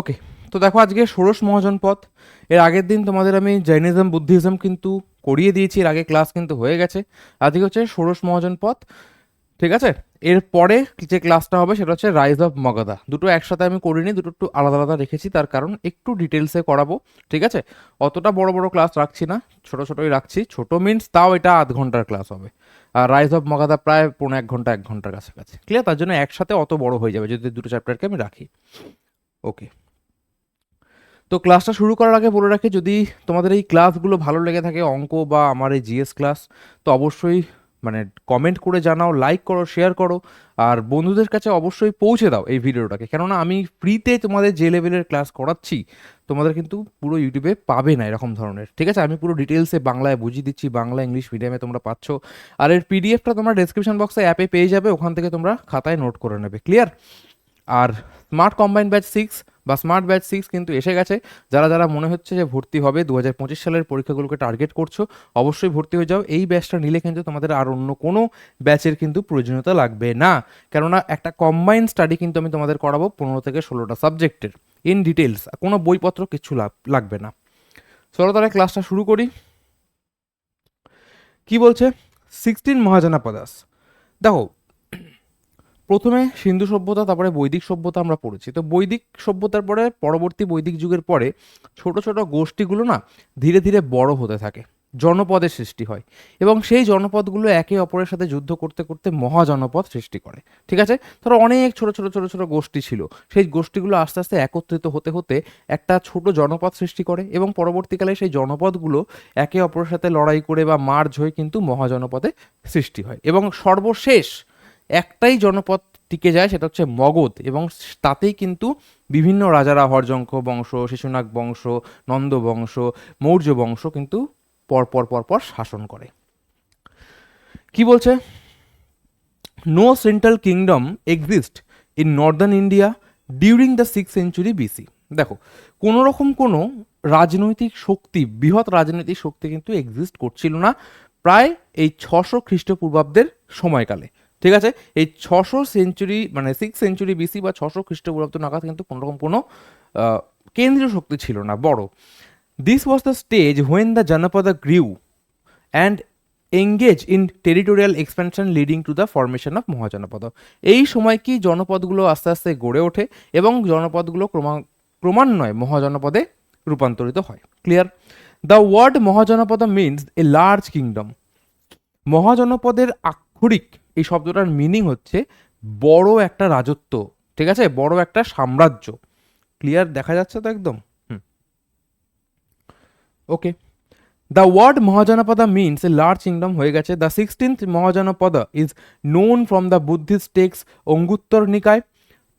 ওকে তো দেখো আজকে ষোড়শ মহাজন পথ। এর আগের দিন তোমাদের আমি জৈনিজম, বুদ্ধিজম কিন্তু করিয়ে দিয়েছি, এর আগে ক্লাস কিন্তু হয়ে গেছে। আজকে হচ্ছে ষোড়শ মহাজন পথ, ঠিক আছে? এর পরে যে ক্লাসটা হবে সেটা হচ্ছে রাইজ অফ মগধা দুটো একসাথে আমি করিনি, দুটো একটু আলাদা আলাদা রেখেছি, তার কারণ একটু ডিটেলসে করাবো, ঠিক আছে? অতটা বড় বড় ক্লাস রাখছি না, ছোট ছোটই রাখছি। ছোট মিনস তাও এটা আধ ঘণ্টার ক্লাস হবে। আর রাইজ অফ মগাদা প্রায় পৌনে এক ঘণ্টা, এক ঘণ্টার কাছাকাছি। ক্লিয়ার তার জন্য একসাথে অত বড় হয়ে যাবে যদি দুটো চ্যাপ্টারকে আমি রাখি। ওকে তো ক্লাসটা শুরু করার আগে বলে রাখি, যদি তোমাদের এই ক্লাসগুলো ভালো লেগে থাকে, অঙ্ক বা আমার এই জিএস ক্লাস তো অবশ্যই মানে কমেন্ট করে জানাও লাইক করো শেয়ার করো, আর বন্ধুদের কাছে অবশ্যই পৌঁছে দাও এই ভিডিওটাকে কেননা আমি ফ্রিতে তোমাদের যে লেভেলের ক্লাস করাচ্ছি, তোমাদের কিন্তু পুরো ইউটিউবে পাবে না এরকম ধরনের। ঠিক আছে? আমি পুরো ডিটেলসে বাংলায় বুঝিয়ে দিচ্ছি, বাংলা ইংলিশ মিডিয়ামে তোমরা পাচ্ছ। আর এর পিডিএফটা তোমরা ডেসক্রিপশন বক্সে অ্যাপে পেয়ে যাবে, ওখান থেকে তোমরা খাতায় নোট করে নেবে। ক্লিয়ার আর স্মার্ট কম্বাইন ব্যাচ সিক্স বা স্মার্ট ব্যাচ সিক্স কিন্তু এসে গেছে। যারা যারা মনে হচ্ছে যে ভর্তি হবে দু হাজার পঁচিশ সালের পরীক্ষাগুলোকে টার্গেট করছ, অবশ্যই ভর্তি হয়ে যাও। এই ব্যাচটা নিলে কিন্তু তোমাদের আর অন্য কোনো ব্যাচের কিন্তু প্রয়োজনীয়তা লাগবে না। কেননা একটা কম্বাইন স্টাডি কিন্তু আমি তোমাদের করাবো পনেরো থেকে ষোলোটা সাবজেক্টের ইন ডিটেলস কোনো বইপত্র কিছু লাগ- লাগবে না। চলো তাহলে ক্লাসটা শুরু করি। কি বলছে? সিক্সটিন মহাজানা পদাস দেখো প্রথমে সিন্ধু সভ্যতা, তারপরে বৈদিক সভ্যতা আমরা পড়েছি। তো বৈদিক সভ্যতার পরে, পরবর্তী বৈদিক যুগের পরে ছোট ছোট গোষ্ঠীগুলো না ধীরে ধীরে বড় হতে থাকে, জনপদের সৃষ্টি হয় এবং সেই জনপদগুলো একে অপরের সাথে যুদ্ধ করতে করতে মহাজনপদ সৃষ্টি করে। ঠিক আছে? ধরো অনেক ছোট ছোট ছোট ছোট গোষ্ঠী ছিল, সেই গোষ্ঠীগুলো আস্তে আস্তে একত্রিত হতে হতে একটা ছোট জনপদ সৃষ্টি করে এবং পরবর্তীকালে সেই জনপদগুলো একে অপরের সাথে লড়াই করে বা মার্জ হয়ে কিন্তু মহাজনপদে সৃষ্টি হয় এবং সর্বশেষ একটাই জনপদ টিকে যায়, সেটা হচ্ছে মগধ। এবং তাতেই কিন্তু বিভিন্ন রাজারা, হরজঙ্ক বংশ, শিশুনাগ বংশ, নন্দ বংশ, মৌর্য বংশ কিন্তু পর পর পর পর শাসন করে। কি বলছে? No central kingdom exist in northern India during the six century BC দেখো কোনো রকম কোনো রাজনৈতিক শক্তি, বৃহৎ রাজনৈতিক শক্তি কিন্তু এক্সিস্ট করছিল না প্রায় এই ছশো খ্রিস্টপূর্বাব্দের সময়কালে। ঠিক আছে? এই ছশো সেঞ্চুরি মানে সিক্স সেঞ্চুরি বিসি বা ছশো খ্রিস্টপূর্বাব্দ নাগাদ কিন্তু কোনো রকম কোনো কেন্দ্রীয় শক্তি ছিল না, বড়। This was the stage when the janapada grew and engage in territorial expansion leading to the formation of mahajanapada এই সময় কি জনপদগুলো আস্তে আস্তে গড়ে ওঠে এবং জনপদগুলো ক্রমা, ক্রমান্বয়ে মহাজনপদে রূপান্তরিত হয়? Clear the word mahajanapada means a large kingdom মহাজনপদের আক্ষরিক এই শব্দটার মিনিং হচ্ছে বড় একটা রাজত্ব, ঠিক আছে? বড় একটা সাম্রাজ্য। ক্লিয়ার দেখা যাচ্ছে তো একদম? Okay the word mahajanapada means a large kingdom হয়ে গেছে। The sixteenth mahajanapada is known from the Buddhist text Anguttara Nikaya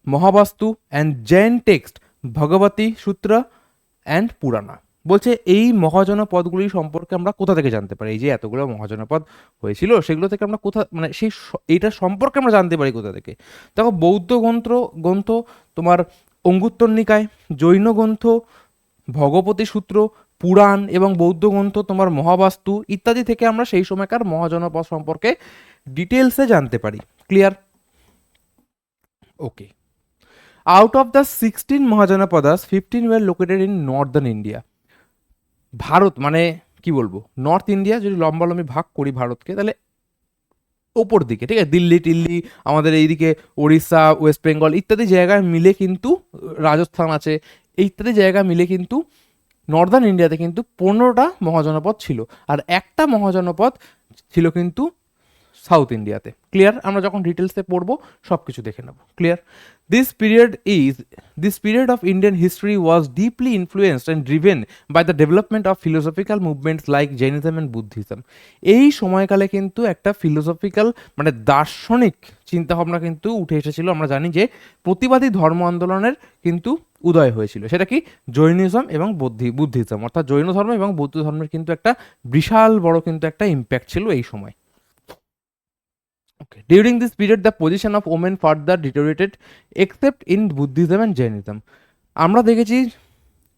Mahavastu and Jain text Bhagavati Sutra and Purana বলছে, এই মহাজনপদগুলি সম্পর্কে আমরা কোথা থেকে জানতে পারি? এই যে এতগুলো মহাজনপদ হয়েছিল, সেগুলো থেকে আমরা কোথা মানে সেই এইটার সম্পর্কে আমরা জানতে পারি কোথা থেকে? দেখো, বৌদ্ধ গ্রন্থ গ্রন্থ তোমার অঙ্গুত্তর নিকায় জৈন গ্রন্থ, ভগবতী সূত্র, পুরাণ এবং বৌদ্ধ গ্রন্থ তোমার মহাবাস্তু ইত্যাদি থেকে আমরা সেই সময়কার মহাজনপদ সম্পর্কে ডিটেলসে জানতে পারি। Clear? Okay. Out of the sixteen mahajanapadas, fifteen were located in northern India. Bharat মানে কি বলব নর্থ ইন্ডিয়া যদি লম্বা লম্বি ভাগ করি ভারতকে, তাহলে ওপর দিকে, ঠিক আছে? দিল্লি, টিল্লি, আমাদের এইদিকে ওড়িশা ওয়েস্ট বেঙ্গল ইত্যাদি জায়গায় মিলে কিন্তু, রাজস্থান আছে, ইত্যাদি জায়গা মিলে কিন্তু নর্দার্ন ইন্ডিয়াতে কিন্তু পনেরোটা মহাজনপদ ছিল। আর একটা মহাজনপদ ছিল কিন্তু সাউথ ইন্ডিয়াতে। ক্লিয়ার? আমরা যখন ডিটেলসে পড়ব সব কিছু দেখে নেব। Clear? This period is this period of Indian history was deeply influenced and driven by the development of philosophical movements like Jainism and Buddhism এই সময়কালে কিন্তু একটা ফিলোসফিক্যাল মানে দার্শনিক চিন্তাভাবনা কিন্তু উঠে এসেছিল। আমরা জানি যে প্রতিবাদী ধর্ম আন্দোলনের কিন্তু উদয় হয়েছিল। সেটা কি? জৈনিজম এবং বুদ্ধি বুদ্ধিজম অর্থাৎ জৈন ধর্ম এবং বৌদ্ধ ধর্মের কিন্তু একটা বিশাল বড় কিন্তু একটা ইম্প্যাক্ট ছিল এই সময়। Okay. During this period, the position of women further deteriorated, except in Buddhism and Jainism. আমরা দেখেছি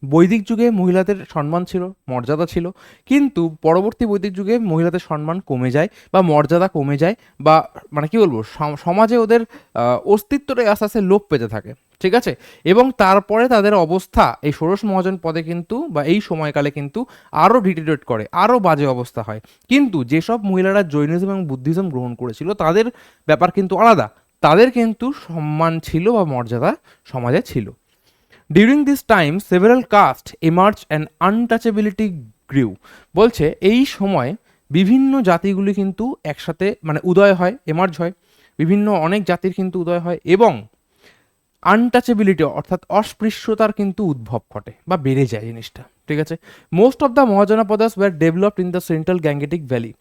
বৈদিক যুগে মহিলাদের সম্মান ছিল মর্যাদা ছিল কিন্তু পরবর্তী বৈদিক যুগে মহিলাদের সম্মান কমে যায় বা মর্যাদা কমে যায় বা মানে কি বলব সম- সমাজে ওদের অস্তিত্বটাই আস্তে আস্তে লোপ পেতে থাকে ঠিক আছে? এবং তারপরে তাদের অবস্থা, এই ষোড়শ মহাজন পদে কিন্তু বা এই সময়কালে কিন্তু আরও ডিটেরিয়েট করে আরও বাজে অবস্থা হয়। কিন্তু যেসব মহিলারা জৈনিজম এবং বুদ্ধিজম গ্রহণ করেছিল, তাদের ব্যাপার কিন্তু আলাদা। তাদের কিন্তু সম্মান ছিল বা মর্যাদা সমাজে ছিল। During this time several caste emerge and untouchability grew বলছে, এই সময় বিভিন্ন জাতিগুলি কিন্তু একসাথে মানে উদয় হয় এমার্জ হয়। বিভিন্ন অনেক জাতির কিন্তু উদয় হয় এবং আনটাচেবিলিটি অর্থাৎ অস্পৃশ্যতার কিন্তু উদ্ভব ঘটে বা বেড়ে যায় জিনিসটা, ঠিক আছে? Most of the mahajanapadas were developed in the central Gangetic valley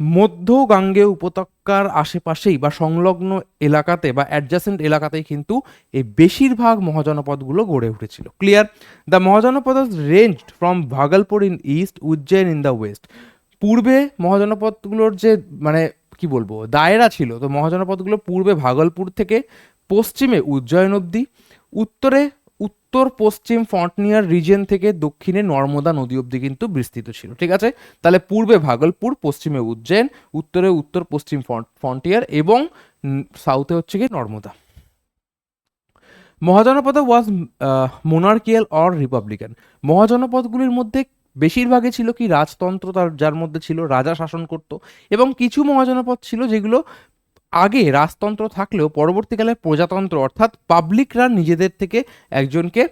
মধ্য গাঙ্গে উপত্যকার আশেপাশেই বা সংলগ্ন এলাকাতে বা অ্যাডজাসেন্ট এলাকাতেই কিন্তু এই বেশিরভাগ মহাজনপদগুলো গড়ে উঠেছিল। Clear the mahajanapada range from Bhagalpur in east Ujjain in the west পূর্বে মহাজনপদগুলোর যে মানে কি বলব, দায়রা ছিল, তো মহাজনপদগুলো পূর্বে ভাগলপুর থেকে পশ্চিমে উজ্জয়ন অবধি, উত্তরে উত্তর পশ্চিম ফন্টনিয়ার রিজিয়ন থেকে দক্ষিণে নর্মদা নদী অবধি কিন্তু বিস্তৃত ছিল, ঠিক আছে? তাহলে পূর্বে ভাগলপুর, পশ্চিমে উজ্জয়ন, উত্তরে উত্তর পশ্চিম ফ্রন্টিয়ার এবং সাউথে হচ্ছে কি Narmada. Mahajanapada was monarchial or republican মহাজনপদগুলির মধ্যে বেশিরভাগই ছিল কি, রাজতন্ত্র তার, যার মধ্যে ছিল, রাজা শাসন করত এবং কিছু মহাজনপদ ছিল যেগুলো আগে রাজতন্ত্র থাকলেও পরবর্তীকালে প্রজাতন্ত্র, অর্থাৎ পাবলিকরা নিজেদের থেকে একজনকে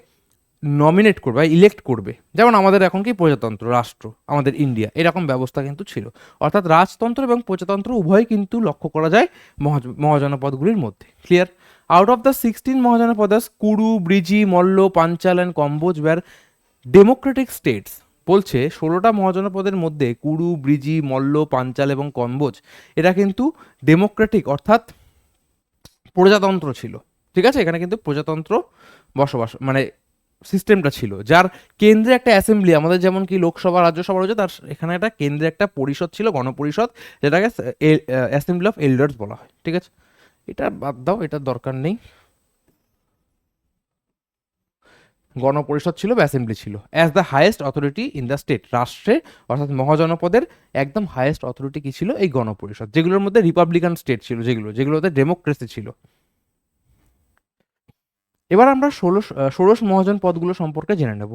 নমিনেট করবে বা ইলেক্ট করবে। যেমন আমাদের এখন কি প্রজাতন্ত্র, রাষ্ট্র, আমাদের ইন্ডিয়া এরকম ব্যবস্থা কিন্তু ছিল। অর্থাৎ রাজতন্ত্র এবং প্রজাতন্ত্র উভয় কিন্তু লক্ষ্য করা যায় মহাজ- মহাজনপদগুলির মধ্যে। Clear out of the sixteen mahajanapadas Kuru, Vrijji, Malla, Panchala and Kamboja were democratic states বলছে, ষোলোটা মহাজনপদের মধ্যে কুরু, ব্রিজি, মল্ল, পাঞ্চাল এবং কম্বোজ, এরা কিন্তু ডেমোক্রেটিক, অর্থাৎ প্রজাতন্ত্র ছিল। ঠিক আছে? এখানে কিন্তু প্রজাতন্ত্র বসবাস মানে সিস্টেমটা ছিল, যার কেন্দ্রে একটা অ্যাসেম্বলি, আমাদের যেমন কি লোকসভা, রাজ্যসভা রয়েছে, তার এখানে একটা কেন্দ্রে একটা পরিষদ ছিল, গণপরিষদ, যেটাকে অ্যাসেম্বলি অফ এল্ডার্স বলা হয়। ঠিক আছে? এটা বাদ দাও, এটার দরকার নেই। গণপরিষদ ছিল, বা অ্যাসেম্বলি ছিল। As the highest authority in the state রাষ্ট্রে অর্থাৎ মহাজনপদের একদম হায়েস্ট অথরিটি কি ছিল? এই গণপরিষদ, যেগুলোর মধ্যে রিপাবলিকান স্টেট ছিল, যেগুলো, যেগুলোতে ডেমোক্রেসি ছিল। এবার আমরা ষোলশ ষোড়শ মহাজন পদগুলো সম্পর্কে জেনে নেব।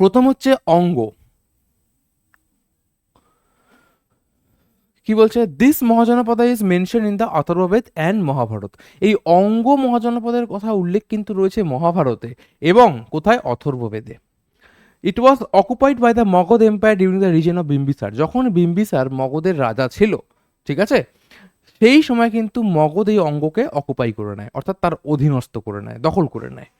প্রথম হচ্ছে অঙ্গ। কি বলছে? This mahajanapada is mention in the Atharvaveda and Mahabharata এই অঙ্গ মহাজনপদের কথা উল্লেখ কিন্তু রয়েছে মহাভারতে এবং কোথায়? অথর্ববেদে। It was occupied by the Magadha empire during the reason of Bimbisara যখন বিম্বিসার মগধের রাজা ছিল, ঠিক আছে? সেই সময় কিন্তু মগধ এই অঙ্গকে অকুপাই করে নেয়, অর্থাৎ তার অধীনস্থ করে নেয়, দখল করে নেয়।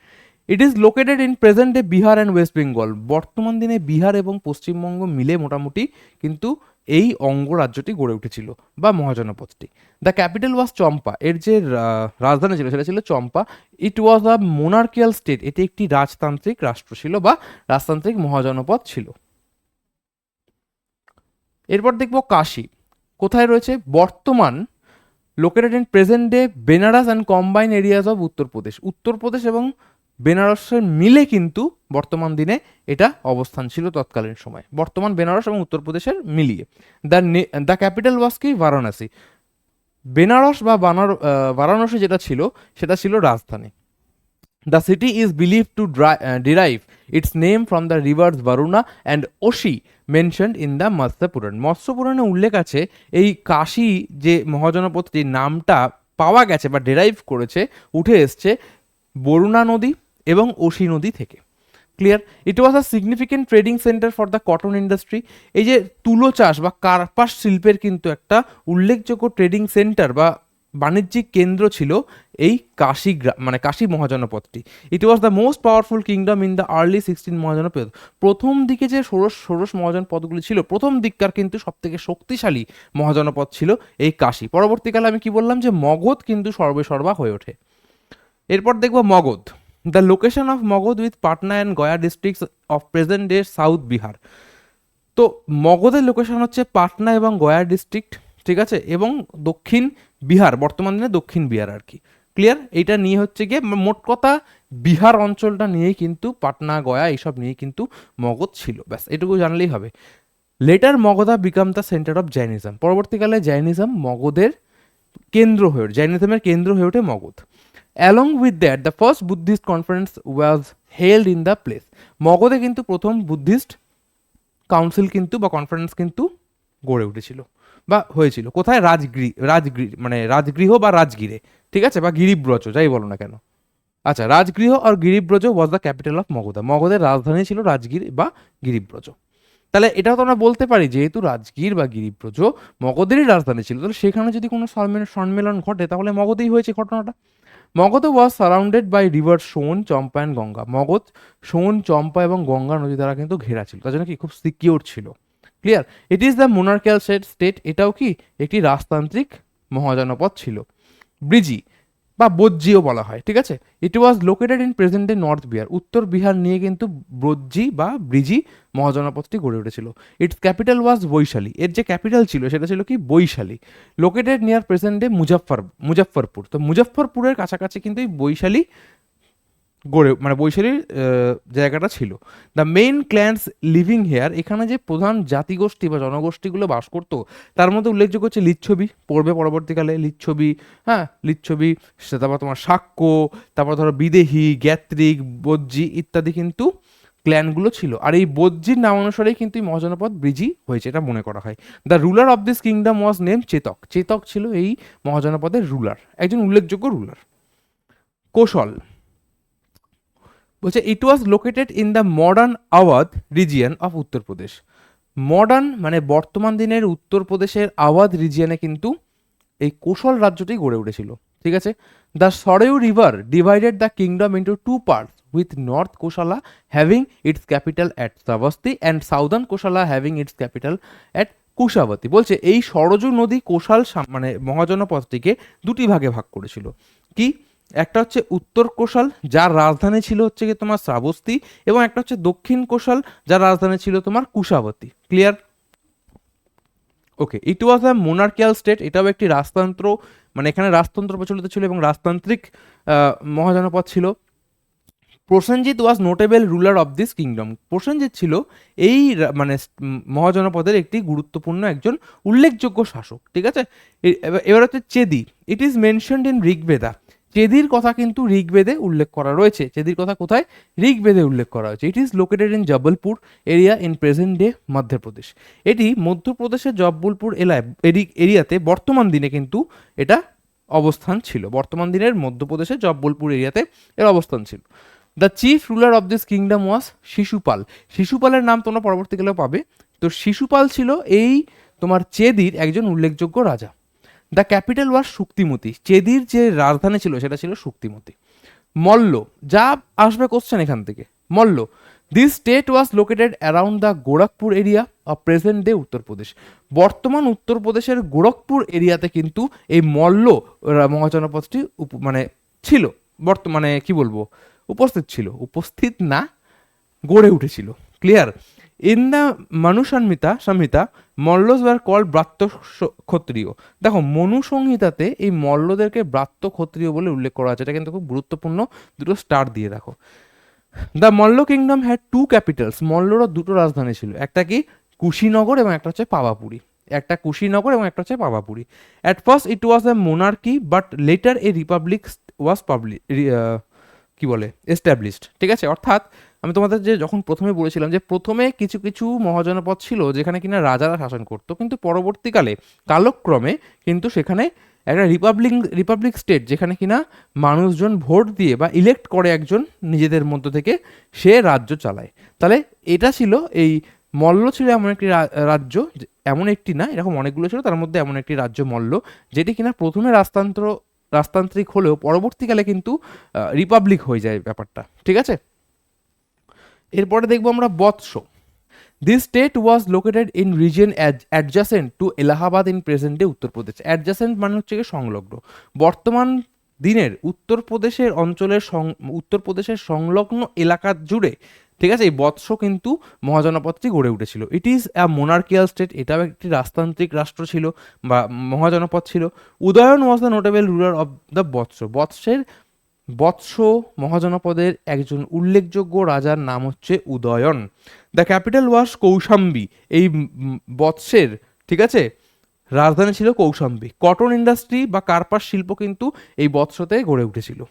It is located in present day Bihar and West Bengal বর্তমান দিনে বিহার এবং পশ্চিমবঙ্গ মিলে মোটামুটি কিন্তু এই অঙ্গ রাজ্যটি গড়ে উঠেছিল বা মহাজনপদটি। দ্য ক্যাপিটাল ওয়াজ চম্পা এর যে রাজধানী ছিল, সেটা ছিল চম্পা ইট ওয়াজ আ মোনার্কিয়াল স্টেট এটি একটি রাজতান্ত্রিক রাষ্ট্র ছিল বা রাজতান্ত্রিক মহাজনপদ ছিল। এরপর দেখব কাশি। কোথায় রয়েছে? বর্তমান located in present day Benares and combine areas of Uttar Pradesh Uttar Pradesh এবং বেনারসের মিলে কিন্তু বর্তমান দিনে এটা অবস্থান ছিল তৎকালীন সময়। বর্তমান বেনারস এবং উত্তরপ্রদেশের মিলিয়ে। দ্য দ্য ক্যাপিটাল ওয়াজ কি? বারাণসী। বেনারস বা বানার বারাণসী যেটা ছিল, সেটা ছিল রাজধানী। The city is believe to derive its name from the rivers Varuna and Assi mentioned in the Matsya Purana Matsya পুরাণে উল্লেখ আছে, এই কাশী যে মহাজনপদটির নামটা পাওয়া গেছে বা ডেরাইভ করেছে, উঠে এসছে বরুণা নদী এবং ওশি নদী থেকে। Clear it was a significant trading centre for the cotton industry এই যে তুলো চাষ বা কার্পাস শিল্পের কিন্তু একটা উল্লেখযোগ্য ট্রেডিং সেন্টার বা বাণিজ্যিক কেন্দ্র ছিল এই কাশি মানে Kashi মহাজনপদটি। It was the most powerful kingdom in the early sixteen mahajanapada. প্রথম দিকে যে ষোড়শ ষোড়শ মহাজনপদগুলি ছিল, প্রথম দিককার কিন্তু সব থেকে শক্তিশালী মহাজনপদ ছিল এই কাশি। পরবর্তীকালে আমি কি বললাম যে মগধ কিন্তু সর্বে সর্বা হয়ে ওঠে। এরপর দেখব Magadha. The location of Magadha with Patna and Gaya districts of present day south Bihar তো মগধের লোকেশন হচ্ছে পাটনা এবং গয়া ডিস্ট্রিক্ট ঠিক আছে? এবং দক্ষিণ বিহার, বর্তমান দিনে দক্ষিণ বিহার আর কি। ক্লিয়ার এইটা নিয়ে হচ্ছে গিয়ে মোট কথা বিহার অঞ্চলটা নিয়েই কিন্তু পাটনা, গয়া এইসব নিয়ে কিন্তু মগধ ছিল। ব্যাস, এটুকু জানলেই হবে। Later Magadha became the centre of Jainism পরবর্তীকালে জৈনিজম মগধের কেন্দ্র হয়ে ওঠে জৈনিজমের কেন্দ্র হয়ে ওঠে Magadha. Along with that the first Buddhist conference was held in the place মগধে কিন্তু প্রথম বুদ্ধিস্ট কাউন্সিল কিন্তু বা কনফারেন্স কিন্তু গড়ে উঠেছিল বা হয়েছিল। কোথায়? রাজগৃহ রাজগৃহ মানে রাজগৃহ বা রাজগিরে। ঠিক আছে? বা গিরিব্রজ, যাই বলো না কেন। আচ্ছা রাজগৃহ আর গিরিব্রজ was the capital of Magadha. মগধের রাজধানী ছিল রাজগির বা গিরিব্রজ। তাহলে এটাও তো আমরা বলতে পারি, যেহেতু রাজগীর বা গিরিব্রজ মগধেরই রাজধানী ছিল, তাহলে সেখানে যদি কোনো সম্মেলন ঘটে, তাহলে মগধেই হয়েছে ঘটনাটা। Magadha was surrounded by river Son Champa and Ganga Magadha Son Champa এবং গঙ্গা নদী দ্বারা কিন্তু ঘেরা ছিল। তার জন্য কি? খুব সিকিওর ছিল। Clear it is the monarchial state state এটাও কি? একটি রাজতান্ত্রিক মহাজনপদ ছিল। ব্রিজি বা বজ্জিও বলা হয়, ঠিক আছে? It was located in present day north Bihar উত্তর বিহার নিয়ে কিন্তু ব্রজ্জি বা ব্রিজি মহাজনপদটি গড়ে উঠেছিল। Its capital was Vaishali. এর যে ক্যাপিটাল ছিল সেটা ছিল কি? Vaishali. Located near present day Muzaffarpur তো মুজফ্ফরপুরের কাছাকাছি কিন্তু এই বৈশালী গড়ে মানে বৈশালীর জায়গাটা ছিল। The main clans living here এখানে যে প্রধান জাতিগোষ্ঠী বা জনগোষ্ঠীগুলো বাস করতো, তার মধ্যে উল্লেখযোগ্য হচ্ছে লিচ্ছবি পড়বে পরবর্তীকালে লিচ্ছবি হ্যাঁ লিচ্ছবি তারপর তোমার সাক্ষ্য, তারপর ধরো বিদেহী গ্যাত্রিক বজ্জি ইত্যাদি কিন্তু ক্ল্যানগুলো ছিল। আর এই বজ্জির নাম অনুসারেই কিন্তু এই মহাজনপদ ব্রিজি হয়েছে, এটা মনে করা হয়। The ruler of this kingdom was name Chetaka Chetaka ছিল এই মহাজনপদের রুলার একজন উল্লেখযোগ্য রুলার কৌশল। বলছে it was located in the modern Awadh region of Uttar Pradesh modern মানে বর্তমান দিনের উত্তরপ্রদেশের আওয়াধ রিজিয়নে কিন্তু এই কোশল রাজ্যটি গড়ে উঠেছিল। ঠিক আছে? The Sarayu river divided the kingdom into two parts with north Kosala having its capital at Shravasti and southern Kosala having its capital at Kushavati বলছে, এই সরজু নদী কোশাল মানে মহাজনপথটিকে দুটি ভাগে ভাগ করেছিল। কি? একটা হচ্ছে উত্তর কোশাল, যার রাজধানী ছিল হচ্ছে কি তোমার শ্রাবস্তি, এবং একটা হচ্ছে দক্ষিণ কোশাল, যার রাজধানী ছিল তোমার Kushavati. Clear okay it was a মোনার্কিয়াল state এটাও একটি রাজতন্ত্র মানে এখানে রাজতন্ত্র প্রচলিত ছিল এবং রাজতান্ত্রিক মহাজনপদ ছিল। Prasenajit was notable ruler of this kingdom Prasenajit ছিল এই মানে মহাজনপদের একটি গুরুত্বপূর্ণ একজন উল্লেখযোগ্য শাসক, ঠিক আছে? এবার হচ্ছে Chedi. It is mentioned in Rigveda চেদির কথা কিন্তু ঋগ্বেদে উল্লেখ করা রয়েছে। চেদির কথা কোথায়? ঋগ্বেদে উল্লেখ করা হয়েছে। It is located in Jabalpur area in present day Madhya Pradesh এটি মধ্যপ্রদেশের জব্বলপুর এলায়, এরি- এরিয়াতে বর্তমান দিনে কিন্তু এটা অবস্থান ছিল। বর্তমান দিনের মধ্যপ্রদেশের জব্বলপুর এরিয়াতে এর অবস্থান ছিল। The chief ruler of this kingdom was Shishupala শিশুপালের নাম তোমরা পরবর্তীকালেও পাবে। তো শিশুপাল ছিল এই তোমার চেদির একজন উল্লেখযোগ্য রাজা। দ্য ক্যাপিটাল ওয়াজ শুক্তিমতি চেদির যে রাজধানী ছিল, সেটা ছিল শুক্তিমতি মল্ল, যা আসবে কোশ্চেন এখান থেকে। Malla this state was located around the Gorakhpur area of present day Uttar Pradesh বর্তমান উত্তরপ্রদেশের গোরখপুর এরিয়াতে কিন্তু এই মল্ল উপ- মানে ছিল। বর্তমানে কি বলব? উপস্থিত ছিল। উপস্থিত না, গড়ে উঠেছিল। Clear in the Manu Samhita Mallas were called Vratya Kshatriya দেখো মনু সংহিতাতে এই মল্লদেরকে ব্রাত্য ক্ষত্রিয় বলে উল্লেখ করা আছে। এটা কিন্তু খুব গুরুত্বপূর্ণ। দুটো স্টার দিয়ে রাখো the Malla kingdom had two capitals মল্লর দুটো রাজধানী ছিল। একটা কি? কুশিনগর এবং একটা হচ্ছে পাওয়াপুরি একটা কুশিনগর এবং একটা হচ্ছে Pavapuri. At first it was a monarchy but later a republic was public কি বলে? এস্টাবলিশড ঠিক আছে? অর্থাৎ আমি তোমাদের যে যখন প্রথমে বলেছিলাম যে প্রথমে কিছু কিছু মহাজনপদ ছিল যেখানে কিনা রাজারা শাসন করতো, কিন্তু পরবর্তীকালে কালক্রমে কিন্তু সেখানে একটা রিপাবলিক রিপাবলিক স্টেট যেখানে কিনা মানুষজন ভোট দিয়ে বা ইলেক্ট করে একজন নিজেদের মধ্য থেকে, সে রাজ্য চালায়। তাহলে এটা ছিল এই মল্ল ছিল এমন একটি রাজ্য, এমন একটি না, এরকম অনেকগুলো ছিল, তার মধ্যে এমন একটি রাজ্য মল্ল, যেটি কিনা প্রথমে রাজতন্ত্র, রাজতান্ত্রিক হলেও পরবর্তীকালে কিন্তু রিপাবলিক হয়ে যায় ব্যাপারটা। ঠিক আছে? এরপরে দেখব আমরা Vatsa. This state was located in region adjacent to Allahabad in present day Uttar Pradesh. Adjacent মানে হচ্ছে সংলগ্ন। বর্তমান দিনের উত্তরপ্রদেশের অঞ্চলের সং- উত্তরপ্রদেশের সংলগ্ন এলাকা জুড়ে, ঠিক আছে, এই বৎস কিন্তু মহাজনপদটি গড়ে উঠেছিল। ইট ইজ অ্যা মোনার্কিয়াল স্টেট এটাও একটি রাজতান্ত্রিক রাষ্ট্র ছিল বা মহাজনপদ ছিল। Udayana was the notable ruler of the Vatsa. বৎসের Vatsa মহাজনপদের একজন উল্লেখযোগ্য রাজার নাম হচ্ছে Udayana. The capital was Kaushambi. এই বৎসের, ঠিক আছে? রাজধানী ছিল কৌশাম্বী। কটন ইন্ডাস্ট্রি বা কার্পাস শিল্প কিন্তু এই বৎসতে গড়ে উঠেছিল।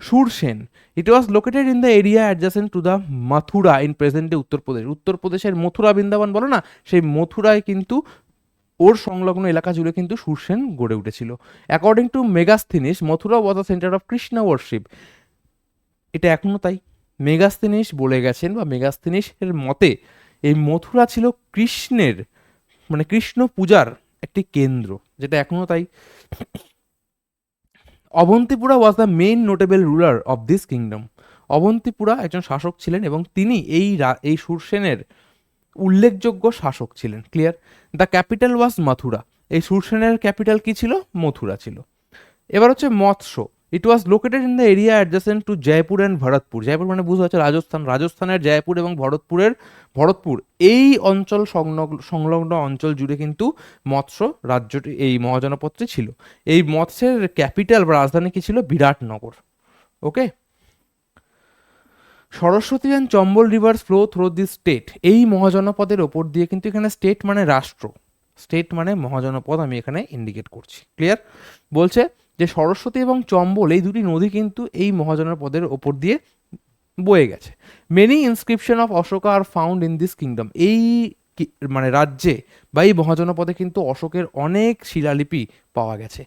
Surasena. It was located in the area adjacent to the Mathura in প্রেজেন্টে উত্তরপ্রদেশ। উত্তরপ্রদেশের মথুরা বৃন্দাবন বলো না, সেই মথুরায় কিন্তু ওর সংলগ্ন এলাকা জুড়ে কিন্তু সুরসেন গড়ে উঠেছিল। According to Megasthenes Mathura was the centre of Krishna worship এটা এখনও তাই। মেগাস্থিনিস বলে গেছেন বা মেগাস্থিনিসের মতে, এই মথুরা ছিল কৃষ্ণের মানে কৃষ্ণ পূজার একটি কেন্দ্র, যেটা এখনও তাই। Avantipura was the main notable ruler of this kingdom Avantipura একজন শাসক ছিলেন এবং তিনি এই এই সুরসেনের উল্লেখযোগ্য শাসক ছিলেন clear the capital was Mathura এই সুরসেনের ক্যাপিটাল কি ছিল? মথুরা ছিল। এবার হচ্ছে Matsya. It was located in the area adjacent to Jaipur and Bharatpur Jaipur মানে বুঝতে হচ্ছে রাজস্থান। রাজস্থানের জয়পুর এবং ভরতপুরের ভরতপুর এই অঞ্চল সংলগ্ন সংলগ্ন অঞ্চল জুড়ে কিন্তু মৎস্য রাজ্যটি, এই মহাজনপদটি ছিল। এই মৎস্যের ক্যাপিটাল বা রাজধানী কি ছিল? Viratnagar. Okay Saraswati and Chambal rivers flow through the state এই মহাজনপদের ওপর দিয়ে কিন্তু এখানে স্টেট মানে রাষ্ট্র। স্টেট মানে মহাজনপদ আমি এখানে ইন্ডিকেট করছি। ক্লিয়ার বলছে যে সরস্বতী এবং চম্বল, এই দুটি নদী কিন্তু এই মহাজনপদের ওপর দিয়ে বয়ে গেছে। Many inscription of Ashoka are found in this kingdom এই মানে রাজ্যে বা এই মহাজনপদে কিন্তু অশোকের অনেক শিলালিপি পাওয়া গেছে।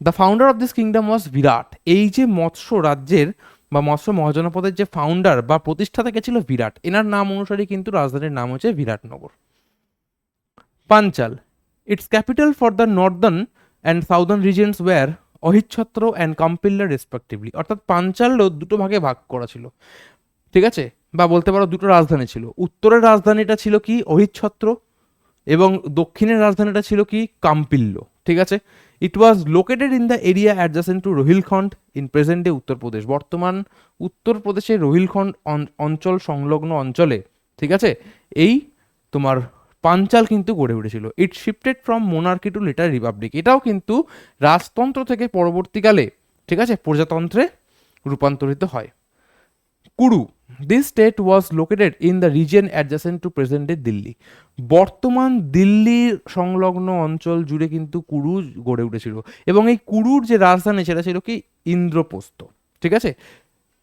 The founder of this kingdom was Virata এই যে মৎস্য রাজ্যের বা মৎস্য মহাজনপদের যে ফাউন্ডার বা প্রতিষ্ঠাতা কে ছিল বিরাট, এনার নাম অনুসারে কিন্তু রাজধানীর নাম হচ্ছে Viratnagar. Panchala its capital for the northern and southern regions were Ahichchhatra and কাম্পিল্লার respectively অর্থাৎ পাঞ্চালও দুটো ভাগে ভাগ করা ছিল। ঠিক আছে? বা বলতে পারো দুটো রাজধানী ছিল। উত্তরের রাজধানীটা ছিল কি? অহিচ্ছত্র এবং দক্ষিণের রাজধানীটা ছিল কি? কাম্পিল্য। ঠিক আছে? It was located in the area adjacent to Rohilkhand in present day Uttar Pradesh বর্তমান উত্তরপ্রদেশের রোহিলখণ্ড অঞ্চল সংলগ্ন অঞ্চলে, ঠিক আছে? এই তোমার পাঞ্চাল কিন্তু গড়ে উঠেছিল। It shifted from monarchy to later republic এটাও কিন্তু রাজতন্ত্র থেকে পরবর্তীকালে, ঠিক আছে? প্রজাতন্ত্রে রূপান্তরিত হয়। Kuru this state was located in the region adjacent to present day Delhi বর্তমান দিল্লির সংলগ্ন অঞ্চল জুড়ে কিন্তু কুরু গড়ে উঠেছিল। এবং এই কুরুর যে রাজধানী, সেটা ছিল কি? ইন্দ্রপ্রস্থ। ঠিক আছে?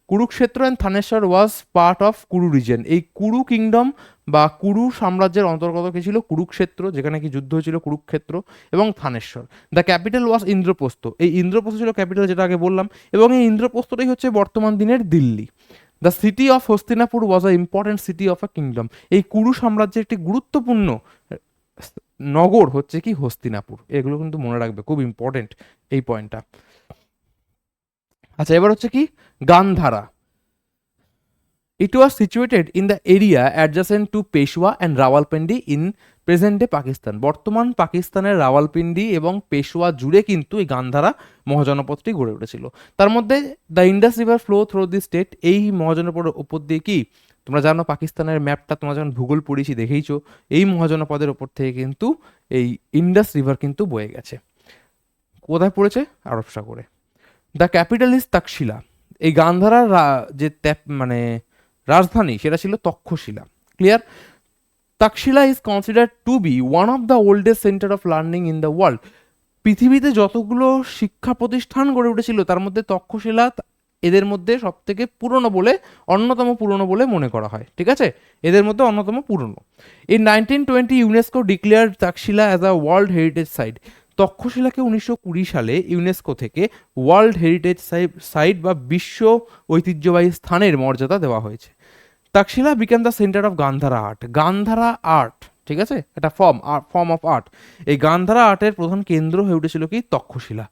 Kurukshetra and Thanesar was part of Kuru region এই কুরু কিংডম বা কুরু সাম্রাজ্যের অন্তর্গত কি ছিল? কুরুক্ষেত্র, যেখানে কি যুদ্ধ হয়েছিল, কুরুক্ষেত্র এবং Thanesar. The capital was Indraprastha. এই ইন্দ্রপ্রস্থ ছিল ক্যাপিটাল যেটা আগে বললাম। এবং এই ইন্দ্রপ্রস্থটাই হচ্ছে বর্তমান দিনের Delhi. The city of Hastinapur was a important city of a kingdom এই কুরু সাম্রাজ্যের একটি গুরুত্বপূর্ণ নগর হচ্ছে কি হস্তিনাপুর। এগুলো কিন্তু মনে রাখবে, খুব ইম্পর্টেন্ট এই পয়েন্টটা আচ্ছা এবার হচ্ছে কি Gandhara. It was situated in the area adjacent to Peshawar and Rawalpindi in present Pakistan. বর্তমান পাকিস্তানের রাওয়ালপিন্ডি এবং পেশোয়া জুড়ে কিন্তু এই গান্ধারা মহাজনপদটি গড়ে উঠেছিল। তার মধ্যে the Indus river flow through the state এই মহাজনপদের উপর দিয়ে কি তোমরা জানো পাকিস্তানের ম্যাপটা তোমরা যখন ভূগোল পড়েছি দেখেইছো, এই মহাজনপদের ওপর থেকে কিন্তু এই ইন্ডাস রিভার কিন্তু বয়ে গেছে। কোথায় পড়েছে? আরব সাগরে। The capital is Taxila. এই গান্ধারার যে মানে রাজধানী সেটা ছিল Takshashila. Clear? Taxila is consider to be one of the oldest center of learning in the world পৃথিবীতে যতগুলো শিক্ষা প্রতিষ্ঠান গড়ে উঠেছিল, তার মধ্যে তক্ষশিলা এদের মধ্যে সব থেকে পুরনো বলে, অন্যতম পুরনো বলে মনে করা হয়, ঠিক আছে? এদের মধ্যে অন্যতম পুরনো। In nineteen twenty UNESCO declare Taxila as a world heritage site তক্ষশিলাকে উনিশশো কুড়ি সালে ইউনেস্কো থেকে ওয়ার্ল্ড হেরিটেজ সাইট বা বিশ্ব ঐতিহ্যবাহী স্থানের মর্যাদা দেওয়া হয়েছে। Taxila became the centre of Gandhara art Gandhara art ঠিক আছে? এটা form art form of art এই গান্ধারা আর্টের প্রধান কেন্দ্র হয়ে উঠেছিল কি? তক্ষশিলা।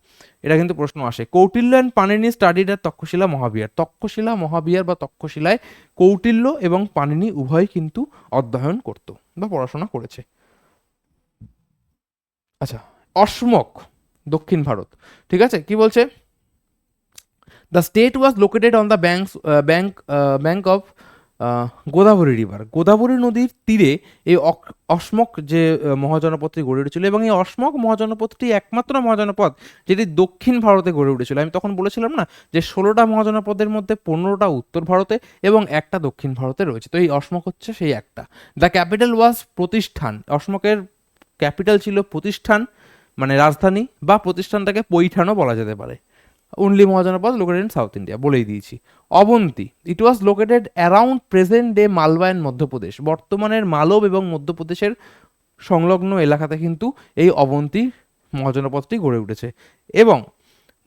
এটা কিন্তু প্রশ্ন আসে। Kautilya and Panini studied at Takshashila Mahavihara. Takshashila, Mahavihara বা তক্ষশিলায় কৌটিল্য এবং পানিনি উভয় কিন্তু অধ্যয়ন করত বা পড়াশোনা করেছে। আচ্ছা অসমক, দক্ষিণ ভারত, ঠিক আছে? কি বলছে? The state was located on the bank bank bank of Godavari river. Godavari নদীর তীরে এই অসমক যে মহাজনপদটি গড়ে উঠেছিল এবং এই অসমক মহাজনপদটি একমাত্র মহাজনপদ যেটি দক্ষিণ ভারতে গড়ে উঠেছিল। আমি তখন বলেছিলাম না যে, ষোলোটা মহাজনপদের মধ্যে পনেরোটা উত্তর ভারতে এবং একটা দক্ষিণ ভারতে রয়েছে। তো এই অসমক হচ্ছে সেই একটা। দ্য ক্যাপিটাল ওয়াজ প্রতিষ্ঠান। অসমকের ক্যাপিটাল ছিল প্রতিষ্ঠান মানে রাজধানী বা প্রতিষ্ঠানটাকে পৈঠানও বলা যেতে পারে। Only Mahajanapada located in south India বলেই দিয়েছি। Avanti it was located around present day Malwa and Madhya Pradesh বর্তমানের মালব এবং মধ্যপ্রদেশের সংলগ্ন এলাকাতে কিন্তু এই অবন্তী মহাজনপদটি গড়ে উঠেছে। এবং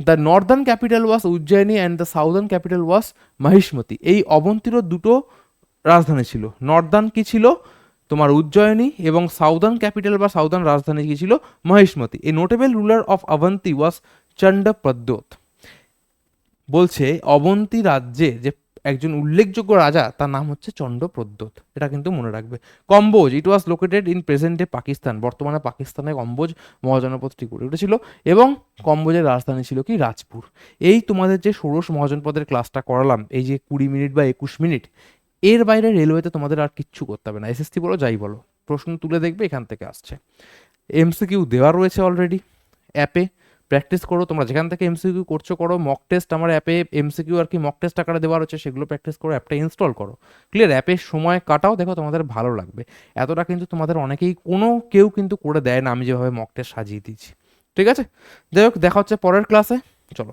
the northern capital was Ujjaini and the southern capital was Mahishmati এই অবন্তীরও দুটো রাজধানী ছিল। নর্দার্ন কি ছিল? তোমার উজ্জয়িনী এবং সাউদার্ন ক্যাপিটাল বা সাউদার্ন রাজধানী কি ছিল? মহিষ্মতি এই notable ruler of Avanti was Chanda Pradyota বলছে অবন্তী রাজ্যে যে একজন উল্লেখযোগ্য রাজা, তার নাম হচ্ছে চন্ড প্রদ্যোত এটা কিন্তু মনে রাখবে। Kamboja it was located in present Pakistan বর্তমানে পাকিস্তানে কম্বোজ মহাজনপদটি গড়ে উঠেছিল এবং কম্বোজের রাজধানী ছিল কি? রাজপুর। এই তোমাদের যে ষোড়শ মহাজনপদের ক্লাসটা করালাম, এই যে কুড়ি মিনিট বা একুশ মিনিট, এর বাইরে রেলওয়েতে তোমাদের আর কিচ্ছু করতে হবে না। এসএসসি বলো, যাই বলো। প্রশ্ন তুলে দেখবে, এখান থেকে আসছে। এমসিকিউ দেওয়া রয়েছে অলরেডি অ্যাপে প্র্যাকটিস করো, তোমরা যেখান থেকে এমসিকিউ করছ করো মক টেস্ট আমার অ্যাপে এমসিকিউ আর কি মক টেস্ট আকারে দেওয়ার রয়েছে, সেগুলো প্র্যাকটিস করো অ্যাপটা ইনস্টল করো। ক্লিয়ার অ্যাপে সময় কাটাও, দেখো তোমাদের ভালো লাগবে। এতটা কিন্তু তোমাদের অনেকেই, কোনো কেউ কিন্তু করে দেয় না, আমি যেভাবে মক টেস্ট সাজিয়ে দিচ্ছি ঠিক আছে? যাই হোক, দেখা হচ্ছে পরের ক্লাসে চলো।